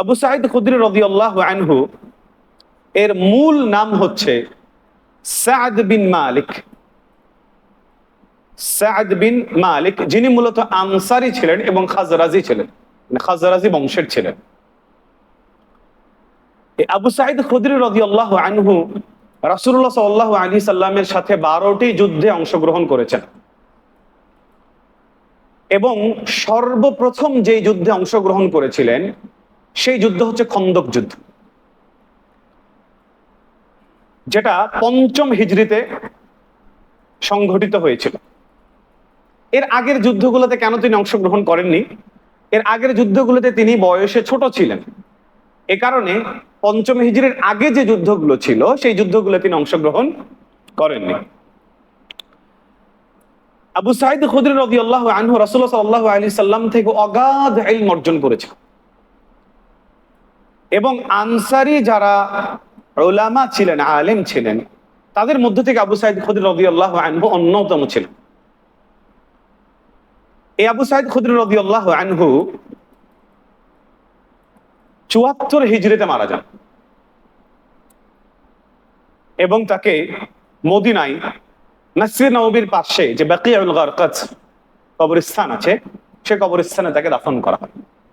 আবু সাইদ খুদ্রি রদিয়াল্লাহু আনহু, এর মূল নাম হচ্ছে সাদ বিন মালিক। সাদ বিন মালিক, যিনি মূলত আনসারি ছিলেন এবং খাজরাজি ছিলেন মানে খাজরাজি বংশের ছিলেন। আবু সাইদ খুদ্রি রদিয়াল্লাহ আনহু রাসূলুল্লাহ সাল্লাল্লাহু আলাইহি সাল্লামের সাথে বারোটি যুদ্ধে অংশগ্রহণ করেছেন। এবং সর্বপ্রথম যেই যুদ্ধে অংশগ্রহণ করেছিলেন সেই যুদ্ধ হচ্ছে খন্দক যুদ্ধ। যেটা পঞ্চম হিজড়িতে সংঘটিত হয়েছিল। এর আগের যুদ্ধগুলোতে কেন তিনি অংশগ্রহণ করেননি? এর আগের যুদ্ধগুলোতে তিনি বয়সে ছোট ছিলেন। এ কারণে পঞ্চম হিজড়ির আগে যে যুদ্ধগুলো ছিল, সেই যুদ্ধগুলো তিনি অংশগ্রহণ করেননি। আবু সাইদ খুদরি রবি আল্লাহ আনহু রাসুল্লাহ সাল্লাহ আলী সাল্লাম থেকে অগাধ ইলম অর্জন করেছে এবং আনসারি যারা ওলামা ছিলেন, আলেম ছিলেন, তাদের মধ্য থেকে আবু সাইদ খুদরি রবি আল্লাহ আনহু অন্যতম ছিলেন। এই আবু সাইদ খুদরি রবি আল্লাহ আনহু চুয়াত্তর হিজড়িতে মারা যান এবং তাকে মদিনায় নাসির নবীর পাশে যে গারকাত কবরস্থান আছে, সে কবরস্থানে তাকে দাফন করা হয়।